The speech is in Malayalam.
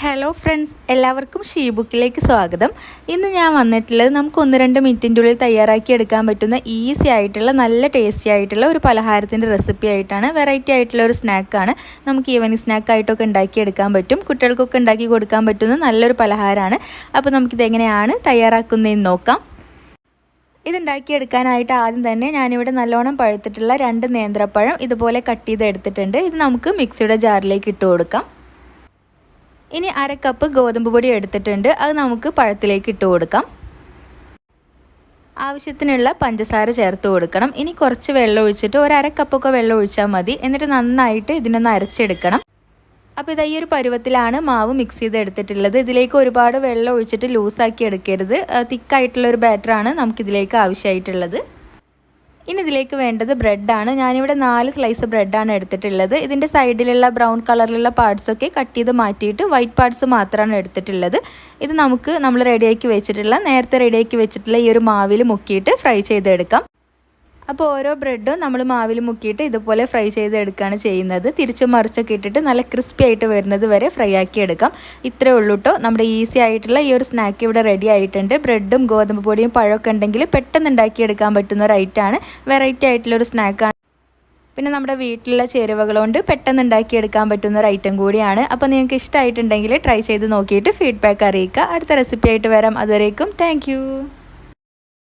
ഹലോ ഫ്രണ്ട്സ് എല്ലാവർക്കും ഷീ ബുക്കിലേക്ക് സ്വാഗതം. ഇന്ന് ഞാൻ വന്നിട്ടുള്ളത് നമുക്ക് ഒന്ന് രണ്ട് മിനിറ്റിന്റെ ഉള്ളിൽ തയ്യാറാക്കി എടുക്കാൻ പറ്റുന്ന ഈസി ആയിട്ടുള്ള നല്ല ടേസ്റ്റി ആയിട്ടുള്ള ഒരു പലഹാരത്തിന്റെ റെസിപ്പി ആയിട്ടാണ് വെറൈറ്റി ആയിട്ടുള്ള ഒരു സ്നാക്കാണ് നമുക്ക് ഈവനിങ് സ്നാക്കായിട്ടൊക്കെ ഉണ്ടാക്കി എടുക്കാൻ പറ്റും. കുട്ടികൾക്കൊക്കെ ഉണ്ടാക്കി കൊടുക്കാൻ പറ്റുന്ന നല്ലൊരു പലഹാരമാണ്. അപ്പോൾ നമുക്കിത് എങ്ങനെയാണ് തയ്യാറാക്കുന്നതെന്ന് നോക്കാം. ഇതുണ്ടാക്കിയെടുക്കാനായിട്ട് ആദ്യം തന്നെ ഞാനിവിടെ നല്ലോണം പഴുത്തിട്ടുള്ള രണ്ട് നേന്ത്രപ്പഴം ഇതുപോലെ കട്ട് ചെയ്ത് എടുത്തിട്ടുണ്ട് ഇത് നമുക്ക് മിക്സിയുടെ ജാറിലേക്ക് ഇട്ട് കൊടുക്കാം. ഇനി അര കപ്പ് ഗോതമ്പ് പൊടി എടുത്തിട്ടുണ്ട്. അത് നമുക്ക് പഴത്തിലേക്ക് ഇട്ട് കൊടുക്കാം. ആവശ്യത്തിനുള്ള പഞ്ചസാര ചേർത്ത് കൊടുക്കണം. ഇനി കുറച്ച് വെള്ളം ഒഴിച്ചിട്ട് ഒരു അര കപ്പൊക്കെ വെള്ളം ഒഴിച്ചാൽ മതി. എന്നിട്ട് നന്നായിട്ട് ഇതിനൊന്ന് അരച്ചെടുക്കണം. അപ്പോൾ ഇതാ ഈ ഒരു പരുവത്തിലാണ് മാവ് മിക്സ് ചെയ്ത് എടുത്തിട്ടുള്ളത് ഇതിലേക്ക് ഒരുപാട് വെള്ളം ഒഴിച്ചിട്ട് ലൂസാക്കി എടുക്കരുത്. തിക്കായിട്ടുള്ള ഒരു ബാറ്ററാണ് നമുക്കിതിലേക്ക് ആവശ്യമായിട്ടുള്ളത്. ഇനി ഇതിലേക്ക് വേണ്ടത് ബ്രെഡാണ് ഞാനിവിടെ നാല് സ്ലൈസ് ബ്രെഡാണ് എടുത്തിട്ടുള്ളത്. ഇതിന്റെ സൈഡിലുള്ള ബ്രൗൺ കളറിലുള്ള പാർട്സൊക്കെ കട്ട് ചെയ്ത് മാറ്റിയിട്ട് വൈറ്റ് പാർട്സ് മാത്രമാണ് എടുത്തിട്ടുള്ളത്. ഇത് നമുക്ക് നമ്മൾ റെഡിയാക്കി വെച്ചിട്ടുള്ള നേരത്തെ റെഡിയാക്കി വെച്ചിട്ടുള്ള ഈ ഒരു മാവിൽ മുക്കിയിട്ട് ഫ്രൈ ചെയ്തെടുക്കാം. അപ്പോൾ ഓരോ ബ്രെഡും നമ്മൾ മാവിൽ മുക്കിയിട്ട് ഇതുപോലെ ഫ്രൈ ചെയ്തെടുക്കുകയാണ് ചെയ്യുന്നത്. തിരിച്ച് മറിച്ചൊക്കെ ഇട്ടിട്ട് നല്ല ക്രിസ്പി ആയിട്ട് വരുന്നത് വരെ ഫ്രൈ ആക്കി എടുക്കാം. ഇത്രേ ഉള്ളൂ കേട്ടോ നമ്മുടെ ഈസി ആയിട്ടുള്ള ഈ ഒരു സ്നാക്ക് ഇവിടെ റെഡി ആയിട്ടുണ്ട്. ബ്രെഡും ഗോതമ്പ് പൊടിയും പഴമൊക്കെ ഉണ്ടെങ്കിൽ പെട്ടെന്ന് ഉണ്ടാക്കിയെടുക്കാൻ പറ്റുന്ന ഒരു വെറൈറ്റി ആയിട്ടുള്ള ഒരു സ്നാക്കാണ് പിന്നെ നമ്മുടെ വീട്ടിലുള്ള ചേരുവകൾ കൊണ്ട് പെട്ടെന്ന് ഉണ്ടാക്കിയെടുക്കാൻ പറ്റുന്ന ഒരു ഐറ്റം കൂടിയാണ്. അപ്പോൾ നിങ്ങൾക്ക് ഇഷ്ടമായിട്ടുണ്ടെങ്കിൽ ട്രൈ ചെയ്ത് നോക്കിയിട്ട് ഫീഡ്ബാക്ക് അറിയിക്കുക. അടുത്ത റെസിപ്പി ആയിട്ട് വരാം. അതുവരേക്കും താങ്ക്